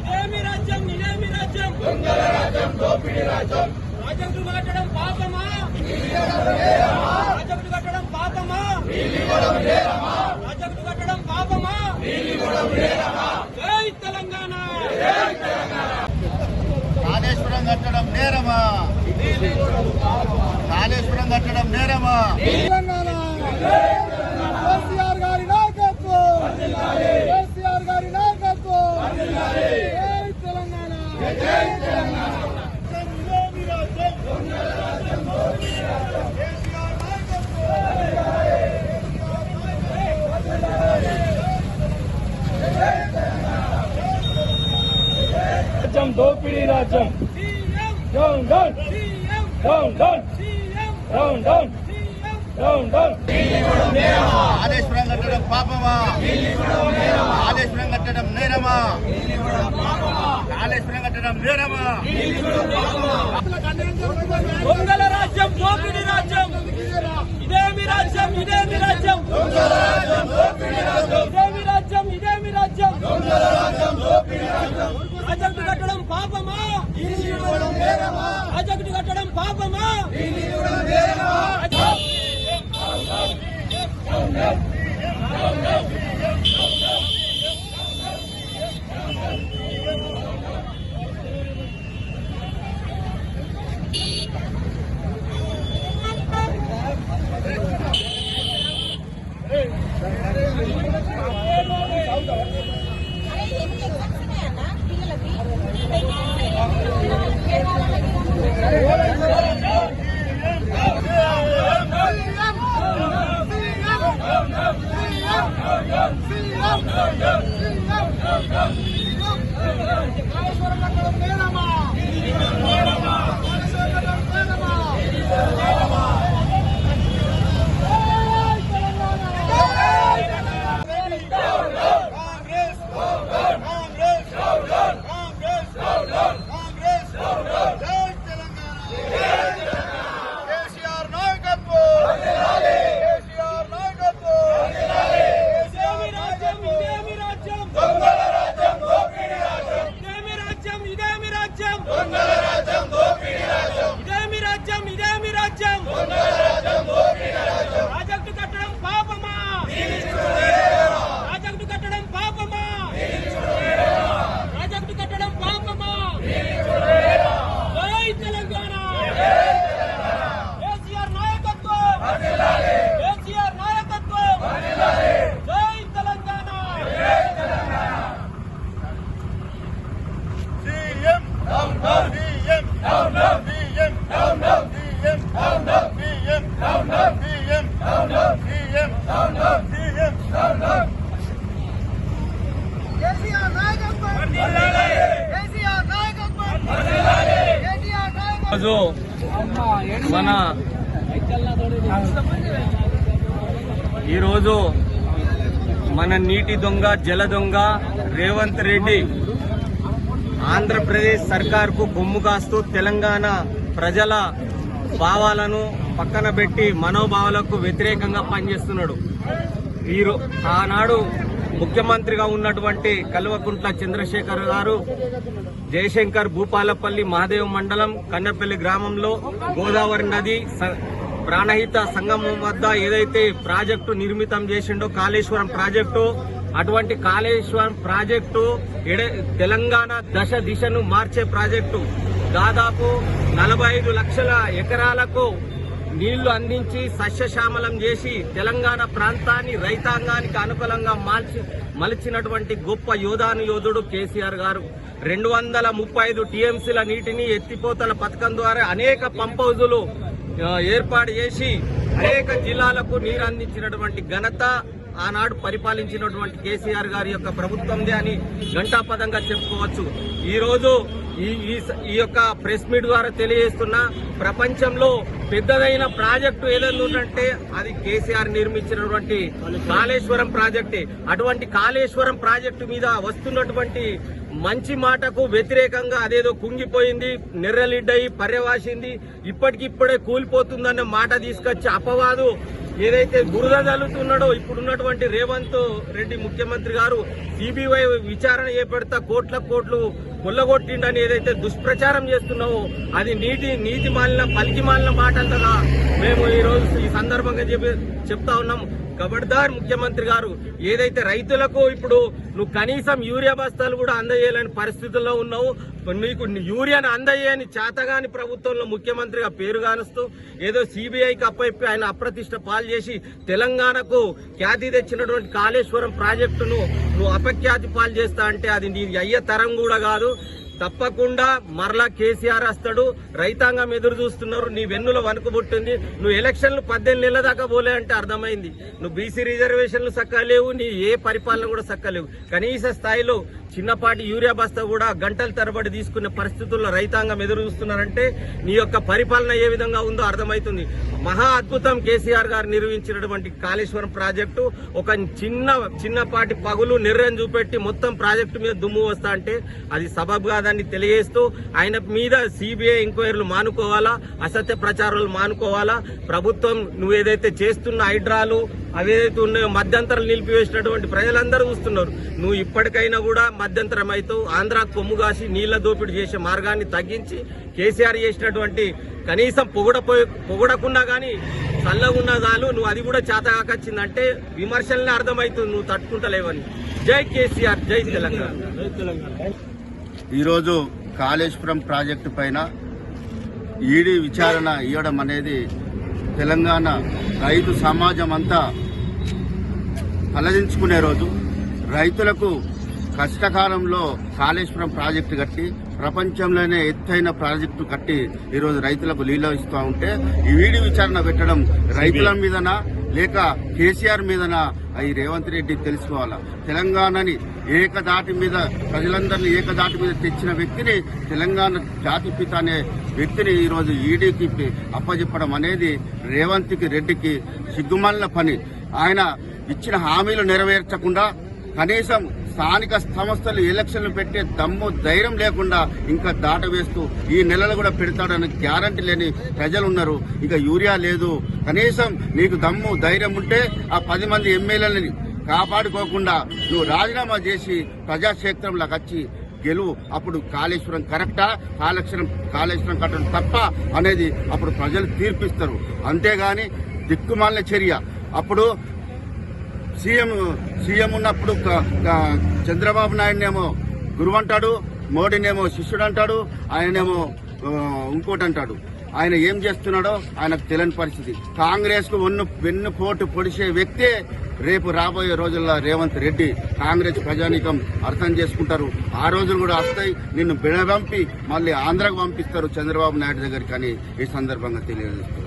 ఇదేమి రాజ్యం ఇదేమి రాజ్యం? ప్రాజెక్టు కట్టడం పాపమా? ప్రాజెక్టు కట్టడం పాపమా? ప్రాజెక్టు కట్టడం పాపమా? జై తెలంగాణ! కాళేశ్వరం కట్టడం నేరమా. కాళేశ్వరం కట్టడం నేరమా. తెలంగాణ కేసీఆర్ గారి నాయకత్వం కేసీఆర్ గారి నాయకత్వం జై తెలంగాణ రాజ్యం. దోపిడీ రాజ్యం CM down down CM down down CM down down CM down down Kaleshwaram కట్టడం పాపమా కాళేశ్వరం కట్టడం నేరమా కాళేశ్వరం కట్టడం నేరమా దొంగల రాజ్యం దోపిడీ రాజ్యం. ఇదేమి రాజ్యం ఇదేమి రాజ్యం. ఇదేమి రాజ్యం ఇదేమి రాజ్యం ప్రాజెక్టు కట్టడం పాపమా ప్రాజెక్టు కట్టడం పాపమా? రోజు మన ఈరోజు మన నీటి దొంగ జల దొంగ రేవంత్ రెడ్డి ఆంధ్రప్రదేశ్ సర్కార్కు కొమ్ము కాస్తూ తెలంగాణ ప్రజల భావాలను పక్కన పెట్టి మనోభావాలకు వ్యతిరేకంగా పనిచేస్తున్నాడు. వీరు ఆనాడు ముఖ్యమంత్రిగా ఉన్నటువంటి కల్వకుంట్ల చంద్రశేఖర్ గారు జయశంకర్ భూపాలపల్లి మహాదేవ్ మండలం కన్నపల్లి గ్రామంలో గోదావరి నది స- ప్రాణహిత సంగమం వద్ద ఏదైతే ప్రాజెక్టు నిర్మితం చేసిండో కాళేశ్వరం ప్రాజెక్టు అటువంటి కాళేశ్వరం ప్రాజెక్టు ఎడ- తెలంగాణ దశ దిశను మార్చే ప్రాజెక్టు. దాదాపు నలభై ఐదు లక్షల ఎకరాలకు నీళ్ళు అందించి సస్యశ్యామలం చేసి తెలంగాణ ప్రాంతాన్ని రైతాంగానికి అనుకూలంగా మార్చి మలిచినటువంటి గొప్ప యోధాను యోధుడు కేసీఆర్ గారు. రెండు వందల ముప్పై ఐదు టీఎంసీల నీటిని ఎత్తిపోతల పథకం ద్వారా అనేక పంప్ హౌజులు ఏర్పాటు చేసి అనేక జిల్లాలకు నీరు అందించినటువంటి ఘనత ఆనాడు పరిపాలించినటువంటి కేసీఆర్ గారి యొక్క ప్రభుత్వందే అని ఘంటాపదంగా చెప్పుకోవచ్చు. ఈరోజు ఈ ఈ ఈ యొక్క ప్రెస్ మీట్ ద్వారా తెలియజేస్తున్న ప్రపంచంలో పెద్దదైన ప్రాజెక్టు ఏదైనా ఉందంటే అది కేసీఆర్ నిర్మించినటువంటి కాళేశ్వరం ప్రాజెక్టే. అటువంటి కాళేశ్వరం ప్రాజెక్టు మీద వస్తున్నటువంటి మంచి మాటకు వ్యతిరేకంగా అదేదో కుంగిపోయింది నెర్రలిడ్డయి పర్యవాసింది ఇప్పటికిప్పుడే కూలిపోతుందన్న మాట తీసుకొచ్చి అపవాదు ఏదైతే బురద జల్లుతున్నాడో ఇప్పుడున్నటువంటి రేవంత్ రెడ్డి ముఖ్యమంత్రి గారు సిబిఐ విచారణ చేపడతా కోట్ల కోట్లు కొల్లగొట్టిండని ఏదైతే దుష్ప్రచారం చేస్తున్నావో అది నీటి నీతి మాలిన పలికి మాలిన మాటంతగా మేము ఈరోజు ఈ సందర్భంగా చెప్పి చెప్తా ఉన్నాం. కబడ్దార్ ముఖ్యమంత్రి గారు ఏదైతే రైతులకు ఇప్పుడు నువ్వు కనీసం యూరియా బస్తాలు కూడా అందజేయలేని పరిస్థితుల్లో ఉన్నావు నీకు యూరియాను అందజేయని చేతగాని ప్రభుత్వంలో ముఖ్యమంత్రిగా పేరు కానుస్తూ ఏదో సిబిఐకి అప్పయిప్పి ఆయన అప్రతిష్ట పాలు చేసి తెలంగాణకు ఖ్యాతి తెచ్చినటువంటి కాళేశ్వరం ప్రాజెక్టును నువ్వు అపఖ్యాతి పాలు చేస్తా అంటే అది నీ అయ్యే తరం కూడా కాదు. తప్పకుండా మరలా కేసీఆర్ వస్తాడు. రైతాంగం ఎదురు చూస్తున్నారు. నీ వెన్నుల వణుకుబుట్టింది నువ్వు ఎలక్షన్లు పద్దెనిమిది నెలల దాకా పోలే అంటే అర్థమైంది. నువ్వు బీసీ రిజర్వేషన్లు సక్కలేవు నీ ఏ పరిపాలన కూడా సక్కలేవు కనీస స్థాయిలో చిన్నపాటి యూరియా బస్తా కూడా గంటల తరబడి తీసుకునే పరిస్థితుల్లో రైతాంగం ఎదురు చూస్తున్నారంటే నీ యొక్క పరిపాలన ఏ విధంగా ఉందో అర్థమవుతుంది. మహా అద్భుతం కేసీఆర్ గారు నిర్వహించినటువంటి కాళేశ్వరం ప్రాజెక్టు. ఒక చిన్న చిన్నపాటి పగులు నిర్రం చూపెట్టి మొత్తం ప్రాజెక్టు మీద దుమ్ము వస్తా అంటే అది సబబ్ కాదని తెలియజేస్తూ ఆయన మీద సిబిఐ ఎంక్వైరీలు మానుకోవాలా? అసత్య ప్రచారాలు మానుకోవాలా? ప్రభుత్వం నువ్వు ఏదైతే చేస్తున్న హైడ్రాలు అవేదైతే ఉన్నాయో మధ్యంతరం నిలిపివేసినటువంటి ప్రజలందరూ చూస్తున్నారు. నువ్వు ఇప్పటికైనా కూడా మధ్యంతరం అవుతావు. ఆంధ్ర కొమ్ము కాసి నీళ్ళ దోపిడీ చేసే మార్గాన్ని తగ్గించి కేసీఆర్ చేసినటువంటి కనీసం పొగడపోయి పొగడకున్నా కానీ చల్లగున్నా చాలు. నువ్వు అది కూడా చేతగాకొచ్చిందంటే విమర్శలనే అర్థమవుతుంది. నువ్వు తట్టుకుంటలేవని. జై కేసీఆర్ జై తెలంగాణ. ఈరోజు కాళేశ్వరం ప్రాజెక్టు పైన ఈడీ విచారణ ఇవ్వడం అనేది తెలంగాణ రైతు సమాజం అంతా తలదించుకునే రోజు రైతులకు కష్టకాలంలో కాళేశ్వరం ప్రాజెక్టు కట్టి ప్రపంచంలోనే ఎత్తైన ప్రాజెక్టు కట్టి ఈరోజు రైతులకు నీళ్ళు ఇస్తూ ఉంటే ఈ వీడి విచారణ పెట్టడం రైతుల మీదనా లేక కేసీఆర్ మీదనా? ఈ రేవంత్ రెడ్డి తెలుసుకోవాలా? తెలంగాణని ఏకదాటి మీద ప్రజలందరినీ ఏకదాటి మీద తెచ్చిన వ్యక్తిని తెలంగాణ జాతిపిత అనే వ్యక్తిని ఈరోజు ఈడీకి అప్పచెప్పడం అనేది రేవంత్కి రెడ్డికి సిగ్గుమాలిన పని. ఆయన ఇచ్చిన హామీలు నెరవేర్చకుండా కనీసం స్థానిక సంస్థలు ఎలక్షన్లు పెట్టే దమ్ము ధైర్యం లేకుండా ఇంకా దాటవేస్తూ ఈ నెలలు కూడా పెడతాడని గ్యారంటీ లేని ప్రజలు ఉన్నారు ఇక యూరియా లేదు. కనీసం నీకు దమ్ము ధైర్యం ఉంటే ఆ పది మంది ఎమ్మెల్యేలని కాపాడుకోకుండా నువ్వు రాజీనామా చేసి ప్రజాక్షేత్రంలోకి వచ్చి గెలువు. అప్పుడు కాళేశ్వరం కరెక్టా? కాళేశ్వరం కాళేశ్వరం కట్టడం తప్ప అనేది అప్పుడు ప్రజలు తీర్పిస్తారు. అంతేగాని దిక్కుమాలిన చర్య. అప్పుడు సీఎం సీఎం ఉన్నప్పుడు చంద్రబాబు నాయుడునేమో గురువు అంటాడు మోడీనేమో శిష్యుడు అంటాడు ఆయనేమో ఇంకోటి అంటాడు ఆయన ఏం చేస్తున్నాడో ఆయనకు తెలియని పరిస్థితి. కాంగ్రెస్కు వెన్ను వెన్ను పోటు పొడిచే వ్యక్తే రేపు రాబోయే రోజుల్లో రేవంత్ రెడ్డి. కాంగ్రెస్ ప్రజానీకం అర్థం చేసుకుంటారు. ఆ రోజులు కూడా వస్తాయి. నిన్ను బిడబంపి మళ్ళీ ఆంధ్రకు పంపిస్తారు చంద్రబాబు నాయుడు దగ్గరికి అని ఈ సందర్భంగా తెలియజేస్తున్నారు.